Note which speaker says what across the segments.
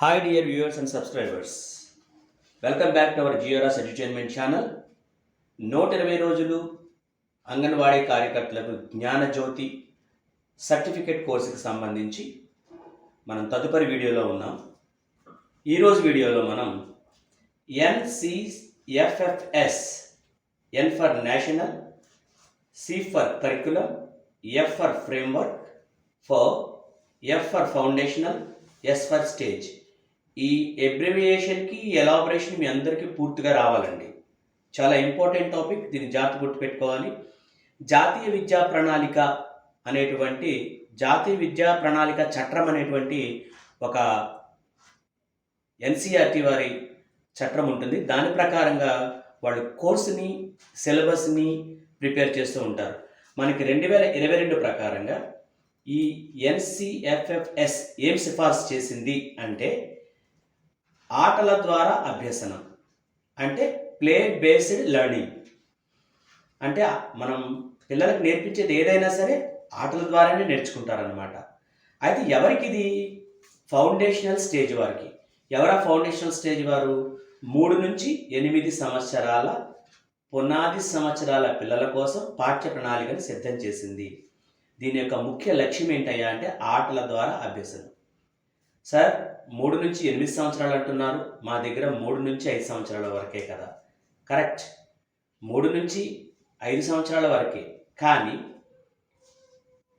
Speaker 1: Hi dear viewers and subscribers welcome back to our జియోరాస్ entertainment channel నూట ఇరవై రోజులు అంగన్వాడీ కార్యకర్తలకు జ్ఞానజ్యోతి సర్టిఫికేట్ కోర్సుకి సంబంధించి మనం తదుపరి వీడియోలో ఉన్నాం. ఈరోజు వీడియోలో మనం NCFFS N for national C for curriculum F for framework for F for foundational S for stage ఈ ఎబ్రివియేషన్కి ఎలాబరేషన్ మీ అందరికీ పూర్తిగా రావాలండి. చాలా ఇంపార్టెంట్ టాపిక్ దీన్ని జాతి గుర్తుపెట్టుకోవాలి జాతీయ విద్యా ప్రణాళిక అనేటువంటి జాతీయ విద్యా ప్రణాళిక చట్టం అనేటువంటి ఒక ఎన్సీఆర్టీ వారి చట్టం ఉంటుంది. దాని ప్రకారంగా వాళ్ళు కోర్సుని సిలబస్ని ప్రిపేర్ చేస్తూ ఉంటారు. మనకి రెండు వేల ఇరవై రెండు ప్రకారంగా ఈ ఎన్సిఎఫ్ఎఫ్ఎస్ ఏం సిఫార్సు చేసింది అంటే ఆటల ద్వారా అభ్యసనం. అంటే ప్లే బేస్డ్ లెర్నింగ్ అంటే మనం పిల్లలకు నేర్పించేది ఏదైనా సరే ఆటల ద్వారానే నేర్చుకుంటారనమాట అయితే ఎవరికి ఇది ఫౌండేషనల్ స్టేజ్ వారికి? ఎవరా ఫౌండేషనల్ స్టేజ్ వారు? మూడు నుంచి ఎనిమిది సంవత్సరాల పునాది సంవత్సరాల పిల్లల కోసం పాఠ్య ప్రణాళికను సిద్ధం చేసింది. దీని యొక్క ముఖ్య లక్ష్యం ఏంటయ్యా అంటే ఆటల ద్వారా అభ్యసనం. సార్ మూడు నుంచి ఎనిమిది సంవత్సరాలు అంటున్నారు. మా దగ్గర మూడు నుంచి ఐదు సంవత్సరాల వరకే కదా. కరెక్ట్ మూడు నుంచి ఐదు సంవత్సరాల వరకే. కానీ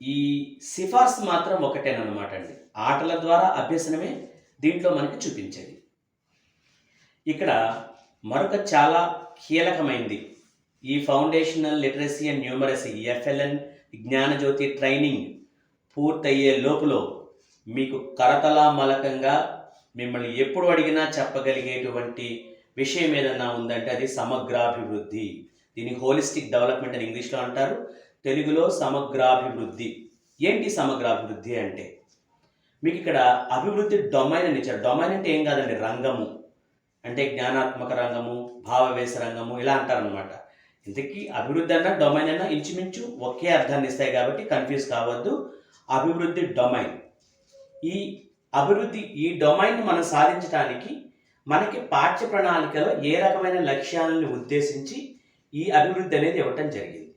Speaker 1: ఈ సిఫార్సు మాత్రం ఒకటేనమాట అండి. ఆటల ద్వారా అభ్యసనమే దీంట్లో మనకి చూపించేది. ఇక్కడ మరొక చాలా కీలకమైంది. ఈ foundational literacy and numeracy FLN Gnanajyothi training పూర్తయ్యే లోపులో మీకు కరతలా మలకంగా మిమ్మల్ని ఎప్పుడు అడిగినా చెప్పగలిగేటువంటి విషయం ఏదన్నా ఉందంటే అది సమగ్రాభివృద్ధి. దీన్ని హోలిస్టిక్ డెవలప్మెంట్ అని ఇంగ్లీష్లో అంటారు. తెలుగులో సమగ్రాభివృద్ధి. ఏంటి సమగ్రాభివృద్ధి అంటే? మీకు ఇక్కడ అభివృద్ధి డొమైన్ అని ఇచ్చారు. డొమైన్ అంటే ఏం కాదండి? రంగము. అంటే జ్ఞానాత్మక రంగము భావవేశ రంగము ఇలా అంటారనమాట ఇంతకీ అభివృద్ధి అన్న డొమైన్ అన్న ఇంచుమించు ఒకే అర్థాన్ని ఇస్తాయి కాబట్టి కన్ఫ్యూజ్ కావద్దు. అభివృద్ధి డొమైన్. ఈ అభివృద్ధి ఈ డొమైన్ మనం సాధించడానికి మనకి పాఠ్య ప్రణాళికలో ఏ రకమైన లక్ష్యాలను ఉద్దేశించి ఈ అభివృద్ధి అనేది ఇవ్వటం జరిగింది.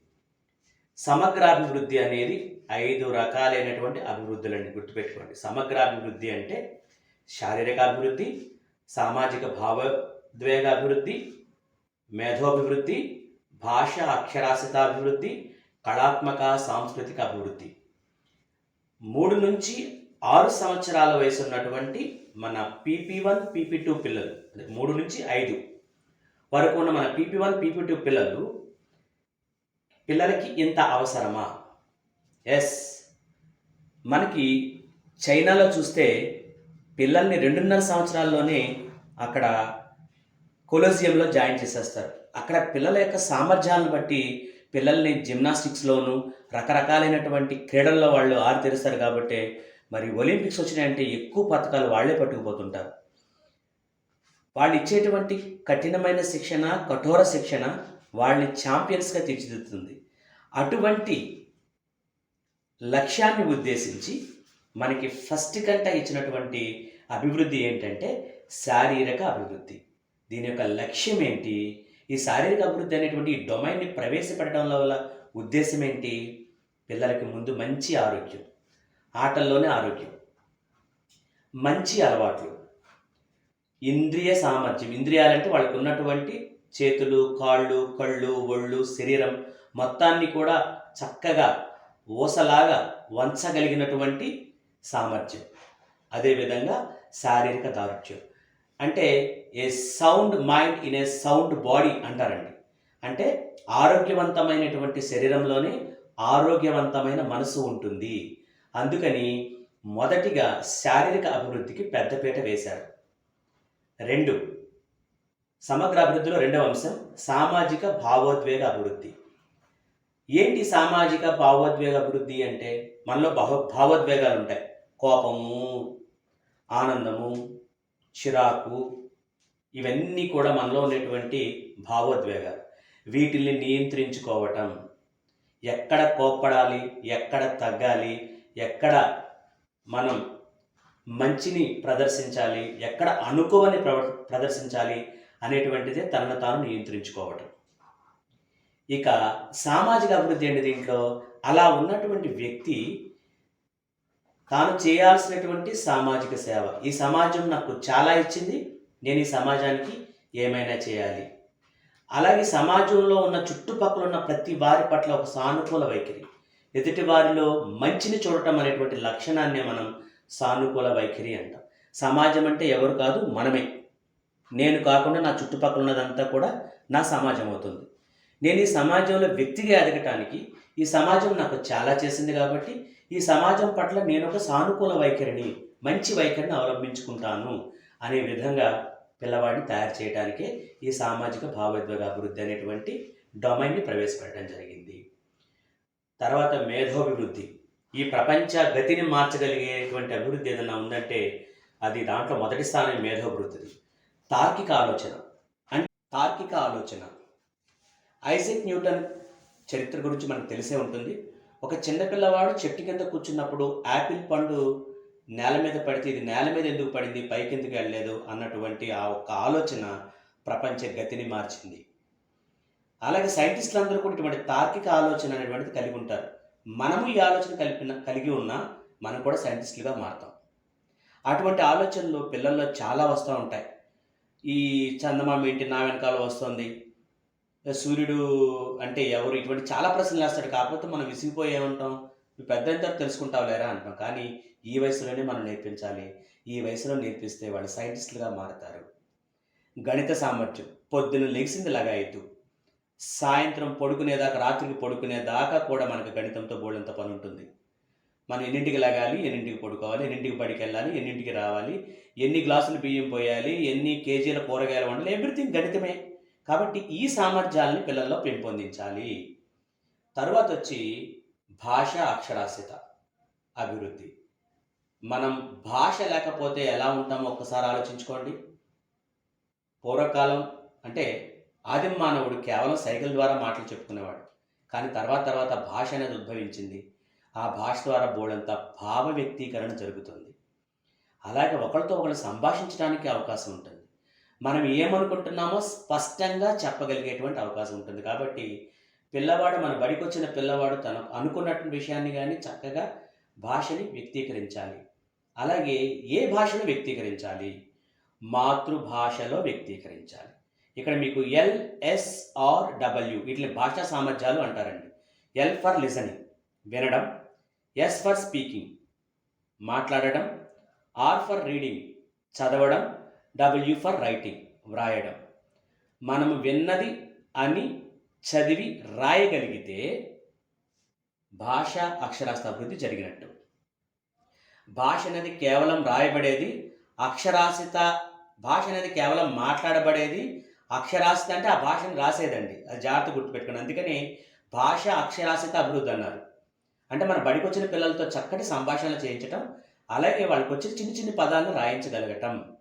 Speaker 1: సమగ్రాభివృద్ధి అనేది ఐదు రకాలైనటువంటి అభివృద్ధులని గుర్తుపెట్టుకోండి. సమగ్రాభివృద్ధి అంటే శారీరక అభివృద్ధి సామాజిక భావోద్వేగ అభివృద్ధి మేధోభివృద్ధి భాష అక్షరాస్యతాభివృద్ధి కళాత్మక సాంస్కృతిక అభివృద్ధి. మూడు నుంచి ఆరు సంవత్సరాల వయసు ఉన్నటువంటి మన పీపీ వన్ పీపీ టూ పిల్లలు అంటే మూడు నుంచి ఐదు వరకు ఉన్న మన పీపీ వన్ పీపీ టూ పిల్లలు పిల్లలకి ఇంత అవసరమా? ఎస్. మనకి చైనాలో చూస్తే పిల్లల్ని రెండున్నర సంవత్సరాల్లోనే అక్కడ కొలోజియంలో జాయిన్ చేసేస్తారు. అక్కడ పిల్లల యొక్క సామర్థ్యాలను బట్టి పిల్లల్ని జిమ్నాస్టిక్స్లోను రకరకాలైనటువంటి క్రీడల్లో వాళ్ళు ఆరితెరుస్తారు కాబట్టి మరి ఒలింపిక్స్ వచ్చినాయంటే ఎక్కువ పథకాలు వాళ్ళే పట్టుకుపోతుంటారు. వాళ్ళు ఇచ్చేటువంటి కఠినమైన శిక్షణ కఠోర శిక్షణ వాళ్ళని ఛాంపియన్స్గా తీర్చిదిద్దుతుంది. అటువంటి లక్ష్యాన్ని ఉద్దేశించి మనకి ఫస్ట్ కంట ఇచ్చినటువంటి అభివృద్ధి ఏంటంటే శారీరక అభివృద్ధి. దీని యొక్క లక్ష్యం ఏంటి? ఈ శారీరక అభివృద్ధి అనేటువంటి ఈ డొమైన్ని ప్రవేశపెట్టడం వల్ల ఉద్దేశం ఏంటి? పిల్లలకి ముందు మంచి ఆరోగ్యం. ఆటల్లోనే ఆరోగ్యం. మంచి అలవాట్లు. ఇంద్రియ సామర్థ్యం. ఇంద్రియాలంటే వాళ్ళకు ఉన్నటువంటి చేతులు కాళ్ళు కళ్ళు ఒళ్ళు శరీరం మొత్తాన్ని కూడా చక్కగా ఊసలాగా వంచగలిగినటువంటి సామర్థ్యం. అదేవిధంగా శారీరక దారుఢ్యం. అంటే a sound mind in a sound body అంటారండి. అంటే ఆరోగ్యవంతమైనటువంటి శరీరంలోనే ఆరోగ్యవంతమైన మనసు ఉంటుంది. అందుకని మొదటిగా శారీరక అభివృద్ధికి పెద్దపీట వేశారు. రెండు సమగ్ర అభివృద్ధిలో రెండవ అంశం సామాజిక భావోద్వేగ అభివృద్ధి. ఏంటి సామాజిక భావోద్వేగ అభివృద్ధి అంటే? మనలో భావ భావోద్వేగాలు ఉంటాయి. కోపము ఆనందము చిరాకు ఇవన్నీ కూడా మనలో ఉన్నటువంటి భావోద్వేగాలు. వీటిల్ని నియంత్రించుకోవటం. ఎక్కడ కోప్పడాలి ఎక్కడ తగ్గాలి ఎక్కడ మనం మంచిని ప్రదర్శించాలి ఎక్కడ అనుకోవని ప్ర ప్రదర్శించాలి అనేటువంటిదే తనను తాను నియంత్రించుకోవటం. ఇక సామాజిక అభివృద్ధి అంటే దీంట్లో అలా ఉన్నటువంటి వ్యక్తి తాను చేయాల్సినటువంటి సామాజిక సేవ. ఈ సమాజం నాకు చాలా ఇచ్చింది నేను ఈ సమాజానికి ఏమైనా చేయాలి. అలాగే సమాజంలో ఉన్న చుట్టుపక్కల ఉన్న ప్రతి వారి పట్ల ఒక సానుకూల వైఖరి. ఎదుటి వారిలో మంచిని చూడటం అనేటువంటి లక్షణాన్నే మనం సానుకూల వైఖరి అంటాం. సమాజం అంటే ఎవరు కాదు మనమే. నేను కాకుండా నా చుట్టుపక్కల ఉన్నదంతా కూడా నా సమాజం అవుతుంది. నేను ఈ సమాజంలో వ్యక్తిగా ఎదగటానికి ఈ సమాజం నాకు చాలా చేసింది కాబట్టి ఈ సమాజం పట్ల నేను ఒక సానుకూల వైఖరిని మంచి వైఖరిని అవలంబించుకుంటాను అనే విధంగా పిల్లవాడిని తయారు చేయడానికే ఈ సామాజిక భావోద్వేగ అభివృద్ధి అనేటువంటి డొమైన్ని ప్రవేశపెట్టడం జరిగింది. తర్వాత మేధోభివృద్ధి. ఈ ప్రపంచ గతిని మార్చగలిగేటువంటి అభివృద్ధి ఏదైనా ఉందంటే అది దాంట్లో మొదటి స్థానం మేధోభివృద్ధి తార్కిక ఆలోచన. అంటే తార్కిక ఆలోచన. ఐజక్ న్యూటన్ చరిత్ర గురించి మనకు తెలిసే ఉంటుంది. ఒక చిన్న పిల్లవాడు చెట్టు కింద కూర్చున్నప్పుడు యాపిల్ పండు నేల మీద పడితే ఇది నేల మీద ఎందుకు పడింది? పైకి ఎందుకు వెళ్ళలేదు? అన్నటువంటి ఆ ఒక్క ఆలోచన ప్రపంచ గతిని మార్చింది. అలాగే సైంటిస్టులు అందరూ కూడా ఇటువంటి తార్కిక ఆలోచన అనేటువంటిది కలిగి ఉంటారు. మనము ఈ ఆలోచన కలిపిన కలిగి ఉన్నా మనం కూడా సైంటిస్టులుగా మారుతాం. అటువంటి ఆలోచనలు పిల్లల్లో చాలా వస్తూ ఉంటాయి. ఈ చందమామ ఏంటి నా వెనకాల వస్తుంది. సూర్యుడు అంటే ఎవరు ఇటువంటి చాలా ప్రశ్నలు వేస్తాడు. కాకపోతే మనం విసిగిపోయి ఉంటాం. పెద్ద తర్వాత తెలుసుకుంటావు లేరా అంటాం కానీ ఈ వయసులోనే మనం నేర్పించాలి. ఈ వయసులో నేర్పిస్తే వాళ్ళు సైంటిస్టులుగా మారతారు. గణిత సామర్థ్యం. పొద్దున లెగిసింది లగాయితూ సాయంత్రం పడుకునేదాకా రాత్రికి పడుకునేదాకా కూడా మనకు గణితంతో బోళ్ళంత పని ఉంటుంది మనం ఎన్నింటికి లగాలి ఎన్నింటికి పడుకోవాలి ఎన్నింటికి బడికి వెళ్ళాలి ఎన్నింటికి రావాలి ఎన్ని గ్లాసులు బియ్యం పోయాలి ఎన్ని కేజీల కూరగాయలు వండాలి ఎవ్రీథింగ్ గణితమే. కాబట్టి ఈ సామర్థ్యాలని పిల్లల్లో పెంపొందించాలి. తర్వాత వచ్చి భాష అక్షరాస్యత అభివృద్ధి. మనం భాష లేకపోతే ఎలా ఉంటామో ఒక్కసారి ఆలోచించుకోండి. పూర్వకాలం అంటే ఆదిమ మానవుడు కేవలం సైకిల్ ద్వారా మాటలు చెప్పుకునేవాడు. కానీ తర్వాత తర్వాత భాష అనేది ఉద్భవించింది. ఆ భాష ద్వారా బోడంత భావ వ్యక్తీకరణ జరుగుతుంది. అలాగే ఒకరితో ఒకరు సంభాషించడానికి అవకాశం ఉంటుంది. మనం ఏమనుకుంటున్నామో స్పష్టంగా చెప్పగలిగేటువంటి అవకాశం ఉంటుంది. కాబట్టి పిల్లవాడు మన బడికి వచ్చిన పిల్లవాడు తను అనుకున్నటువంటి విషయాన్ని కానీ చక్కగా భాషని వ్యక్తీకరించాలి. అలాగే ఏ భాషను వ్యక్తీకరించాలి? మాతృభాషలో వ్యక్తీకరించాలి. ఇక్కడ మీకు ఎల్ఎస్ఆర్ డబ్ల్యూ వీటిని భాషా సామర్థ్యాలు అంటారండి. ఎల్ ఫర్ లిసనింగ్ వినడం. ఎస్ ఫర్ స్పీకింగ్ మాట్లాడడం. ఆర్ ఫర్ రీడింగ్ చదవడం. డబ్ల్యూ ఫర్ రైటింగ్ వ్రాయడం. మనము విన్నది అని చదివి రాయగలిగితే భాష అక్షరాస్యత అభివృద్ధి జరిగినట్టు. భాష అనేది కేవలం రాయబడేది అక్షరాస్యత భాష అనేది కేవలం మాట్లాడబడేది అక్షరాస్యత అంటే ఆ భాషను రాసేదండి. అది జాగ్రత్త గుర్తుపెట్టుకోండి. అందుకని భాష అక్షరాస్యత అభివృద్ధి అన్నారు. అంటే మన బడికి వచ్చిన పిల్లలతో చక్కటి సంభాషణలు చేయించటం అలాగే వాళ్ళకి వచ్చిన చిన్న చిన్న పదాలను రాయించగలగటం.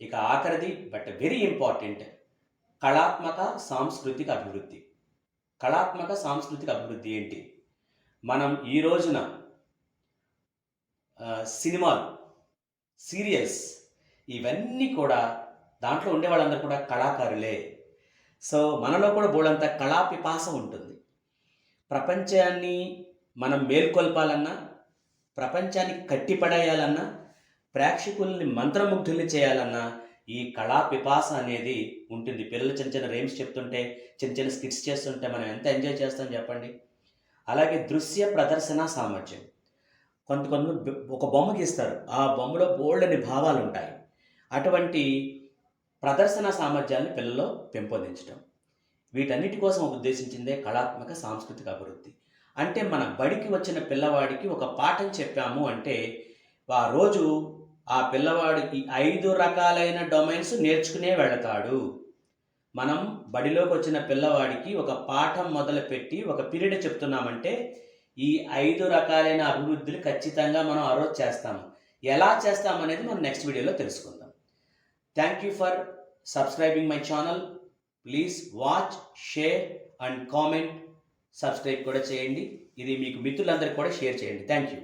Speaker 1: ఇక ఆఖరిది బట్ వెరీ ఇంపార్టెంట్ కళాత్మక సాంస్కృతిక అభివృద్ధి. కళాత్మక సాంస్కృతిక అభివృద్ధి ఏంటి? మనం ఈ రోజున సినిమాలు సీరియల్స్ ఇవన్నీ కూడా దాంట్లో ఉండే వాళ్ళందరూ కూడా కళాకారులే. సో మనలో కూడా బోళ్ళంత కళా పిపాస ఉంటుంది. ప్రపంచాన్ని మనం మేల్కొల్పాలన్నా ప్రపంచాన్ని కట్టిపడేయాలన్నా ప్రేక్షకుల్ని మంత్రముగ్ధుల్ని చేయాలన్నా ఈ కళా పిపాస అనేది ఉంటుంది. పిల్లలు చిన్న చిన్న రేమ్స్ చెప్తుంటే చిన్న చిన్న స్కిట్స్ చేస్తుంటే మనం ఎంత ఎంజాయ్ చేస్తాం చెప్పండి? అలాగే దృశ్య ప్రదర్శన సామర్థ్యం. కొంత కొంత ఒక బొమ్మకి ఇస్తారు ఆ బొమ్మలో బోల్డని భావాలు ఉంటాయి అటువంటి ప్రదర్శన సామర్థ్యాన్ని పిల్లల్లో పెంపొందించడం వీటన్నిటి కోసం ఉద్దేశించిందే కళాత్మక సాంస్కృతిక అభివృద్ధి. అంటే మన బడికి వచ్చిన పిల్లవాడికి ఒక పాఠం చెప్పాము అంటే ఆ రోజు ఆ పిల్లవాడికి ఐదు రకాలైన డొమైన్స్ నేర్చుకునే వెళతాడు. మనం బడిలోకి వచ్చిన పిల్లవాడికి ఒక పాఠం మొదలుపెట్టి ఒక పీరియడ్ చెప్తున్నామంటే ఈ ఐదు రకాలైన అభివృద్ధులు ఖచ్చితంగా మనం ఆ రోజు చేస్తాము. ఎలా చేస్తామనేది మనం నెక్స్ట్ వీడియోలో తెలుసుకుందాం. Thank you for subscribing my channel please watch share and comment subscribe కూడా చేయండి. ఇది మీకు మిత్రులందరికీ కూడా షేర్ చేయండి. Thank you